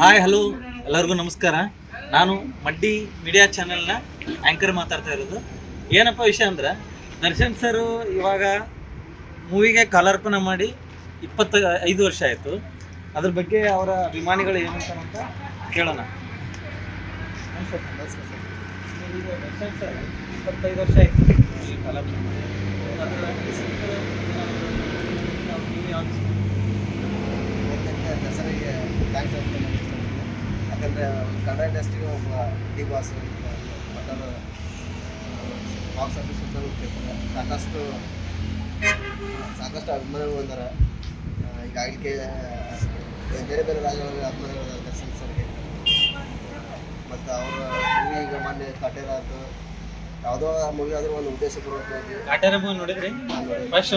Hi hello ಎಲ್ಲರಿಗೂ ನಮಸ್ಕಾರ. ನಾನು ಮಡ್ಡಿ ಮೀಡಿಯಾ ಚಾನೆಲ್ನ ಆ್ಯಂಕರ್ ಮಾತಾಡ್ತಾ ಇರೋದು. ಏನಪ್ಪ ವಿಷಯ ಅಂದ್ರೆ, ದರ್ಶನ್ ಸರ್ ಇವಾಗ ಮೂವಿಗೆ ಕಾಲಾರ್ಪಣೆ ಮಾಡಿ ಇಪ್ಪತ್ತ ಐದು ವರ್ಷ ಆಯಿತು. ಅದ್ರ ಬಗ್ಗೆ ಅವರ ಅಭಿಮಾನಿಗಳು ಕೇಳೋಣ. ಈಗ ದರ್ಶನ್ ಸರ್ ಇಪ್ಪತ್ತೈದು ವರ್ಷ ಆಯಿತು ಕಾಲಾರ್ಪಣೆ ಮಾಡಿ ಅದರ recent ಏನಾದ್ರು ನೀವು ಯಾವ್ದು ಇಷ್ಟ? ಯಾಕಂದ್ರೆ ದಸರೆಗೆ ಥ್ಯಾಂಕ್ಸ್ ಅಂತ ನಾನು ಇಷ್ಟಪಡ್ತೀನಿ. ಯಾಕಂದ್ರೆ ಕನ್ನಡ ಇಂಡಸ್ಟ್ರಿಗೆ ಒಬ್ಬ ಬಿಗ್ ಬಾಸ್ ಮತ್ತೊಂದು ಬಾಕ್ಸ್ ಆಫೀಸ್ ಸುತ್ತಲೂ. ಸಾಕಷ್ಟು ಸಾಕಷ್ಟು ಅಭಿಮಾನಿಗಳು ಬಂದಾರೆ. ಈಗ ಆಗಲಿಕ್ಕೆ ಬೇರೆ ಬೇರೆ ರಾಜ್ಯಗಳಲ್ಲಿ ಅಭಿಮಾನಿಗಳು ದರ್ಶನ್ ಸರ್ಗೆ. ಮತ್ತು ಅವರ ಮೂವಿ ಈಗ ಮೊನ್ನೆ ಕಟೇರ ಆಯ್ತು. ಯಾವುದೋ ಮೂವಿ ಆದರೂ ಒಂದು ಉದ್ದೇಶ ಕಾಟೇರ ಮೂವಿ ನೋಡಿದ್ರಿ? ಫಸ್ಟ್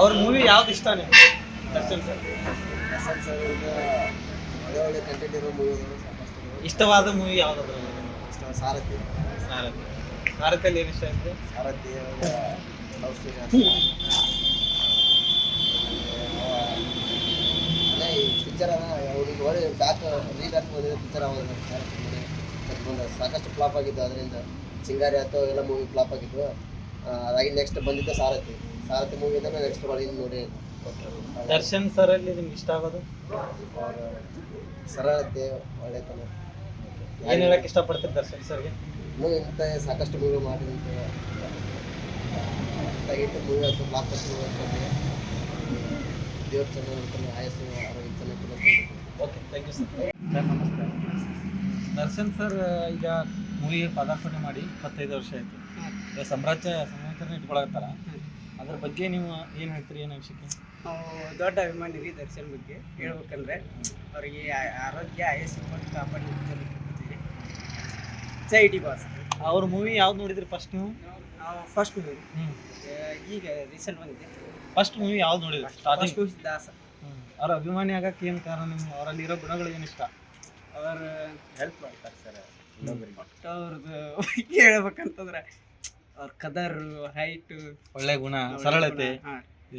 ಅವ್ರ ಮೂವಿ ಯಾವ್ದು ಇಷ್ಟ ನಿಮ್ಗೆ ದರ್ಶನ್ ಸರ್? ದರ್ಶನ್ ಸರ್ ಒಳ್ಳೆ ಕಂಟೆಂಟ್ ಇರೋ ಇಷ್ಟವಾದ ಮೂವಿ ಯಾವ್ದಾದ್ರು? ಇಷ್ಟ ಸಾರಥಿ. ಸಾರಥಿ. ಸಾರಥಿಯಲ್ಲಿ ಏನು ಇಷ್ಟ ಆಯ್ತು ಸಾರಥಿ ಲವ್ ಸ್ಟೋರಿ ಅದೇ ಈ ಪಿಕ್ಚರ್ ಅವ್ರಿಗೆ ಒಳ್ಳೆ ಬ್ಯಾಕ್ ರೀಬ್ಯಾಕ್ ಬಂದಿದೆ ಪಿಕ್ಚರ್ ಅವಾಗ ಸಾರಥಿ ಸಾಕಷ್ಟು ಫ್ಲಾಪ್ ಆಗಿತ್ತು ಅದರಿಂದ. ಸಿಂಗಾರಿ ಆಯ್ತು ಎಲ್ಲ ಮೂವಿ ಫ್ಲಾಪ್ ಆಗಿತ್ತು ಅದಾಗಿ ನೆಕ್ಸ್ಟ್ ಬಂದಿದ್ದ ಸಾರಥಿ. ಸಾರಥಿ ಅಂದ್ರೆ ನೆಕ್ಸ್ಟ್ ಒಳಗಿನ ನೋಡಿ. ದರ್ಶನ್ ಸರ್ ಅಲ್ಲಿ ನಿಮ್ಗೆ ಇಷ್ಟ ಆಗೋದು? ಸರಳತೆ ಒಳ್ಳೆತನ ಏನ್ ಹೇಳಕ್ ಇಷ್ಟಪಡ್ತೀರಿ ದರ್ಶನ್ ಸರ್ಗೆ? ಇನ್ನೂ ಇಂಥ ಸಾಕಷ್ಟು ಮೂವಿ ಮಾಡಿದಂತೆ ತೆಗಿಟ್ಟು ಮೂವಿ ಅಂತ ಬ್ಲಾಕ್ ಮೂವಿ ಆಗ್ತದೆ ದೇವ್ರ ಚೆನ್ನಾಗಿ ನೋಡ್ತಾನೆ ಆಯಸ್ಸು ಆರೋಗ್ಯ ಚೆನ್ನಾಗಿ ಓಕೆ ಥ್ಯಾಂಕ್ ಯು ಸರ್ ನಮಸ್ತೆ ದರ್ಶನ್ ಸರ್ ಈಗ ಮೂವಿ ಪದಾರ್ಪಣೆ ಮಾಡಿ ಇಪ್ಪತ್ತೈದು ವರ್ಷ ಆಯ್ತು. ಸಾಮ್ರಾಜ್ಯ ಸಮಾಚಾರ ಇಟ್ಕೊಳತ್ತಾರ ಅದ್ರ ಬಗ್ಗೆ ನೀವು ಏನು ಹೇಳ್ತೀರಿ ಏನು ಅಭಿಷೇಕ ನಾವು ದೊಡ್ಡ ಅಭಿಮಾನಿ ರೀ ದರ್ಶನ್ ಬಗ್ಗೆ ಹೇಳ್ಬೇಕಂದ್ರೆ ಅವರಿಗೆ ಆರೋಗ್ಯ ಆಯಸ್ಸು ಕೊಟ್ಟು ಕಾಪಾಡಿ ಜೈ ಡಿ ಬಾಸ್ ಅವ್ರ ಮೂವಿ ಯಾವ್ದು ನೋಡಿದ್ರಿ ಫಸ್ಟ್ ನೀವು? ನಾವು ಫಸ್ಟ್ ಮೂವಿ ಈಗ ರೀಸೆಂಟ್ ಬಂದಿದೆ. ಫಸ್ಟ್ ಮೂವಿ ಯಾವ್ದು ನೋಡಿದ್ರಿ? ಫಸ್ಟ್ ದಾಸ. ಅವ್ರ ಅಭಿಮಾನಿ ಆಗಕ್ಕೆ ಏನು ಕಾರಣ ನಿಮ್ಗೆ ಅವರಲ್ಲಿ ಇರೋ ಗುಣಗಳು ಏನು ಇಷ್ಟ? ಅವರು ಹೆಲ್ಪ್ ಮಾಡ್ತಾರೆ ಸರ್. ಅವ್ರದ್ದು ಹೇಳ್ಬೇಕಂತಂದ್ರೆ ಅವ್ರ ಕದರ್ ಹೈಟ್ ಒಳ್ಳೆ ಗುಣ ಸರಳತೆ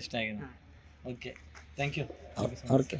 ಇಷ್ಟ ಆಗಿದೆ. Okay thank you okay.